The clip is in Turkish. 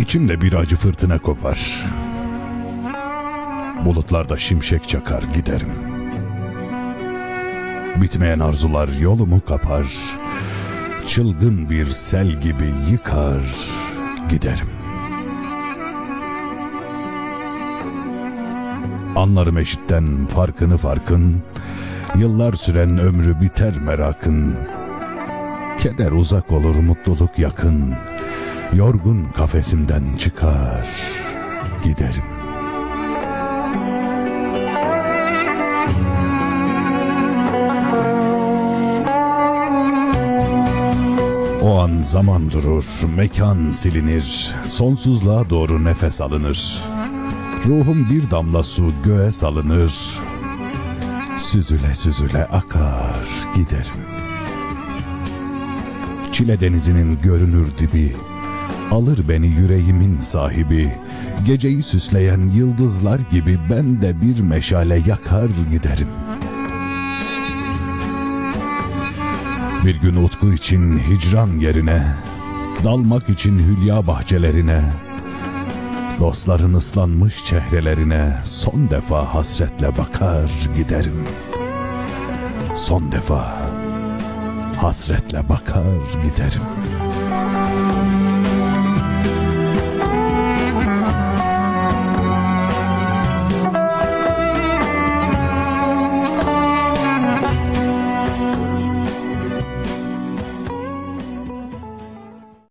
İçimde bir acı fırtına kopar. Bulutlarda şimşek çakar giderim. Bitmeyen arzular yolumu kapar. Çılgın bir sel gibi yıkar giderim. Anlarım eşitten farkını farkın. Yıllar süren ömrü biter merakın. Keder uzak olur mutluluk yakın. Yorgun kafesimden çıkar giderim. O an zaman durur, mekan silinir, sonsuzluğa doğru nefes alınır. Ruhum bir damla su göğe salınır, süzüle süzüle akar giderim. Çile denizinin görünür dibi, alır beni yüreğimin sahibi, geceyi süsleyen yıldızlar gibi ben de bir meşale yakar giderim. Bir gün utku için hicran yerine, dalmak için hülya bahçelerine, dostların ıslanmış çehrelerine son defa hasretle bakar giderim. Son defa hasretle bakar giderim.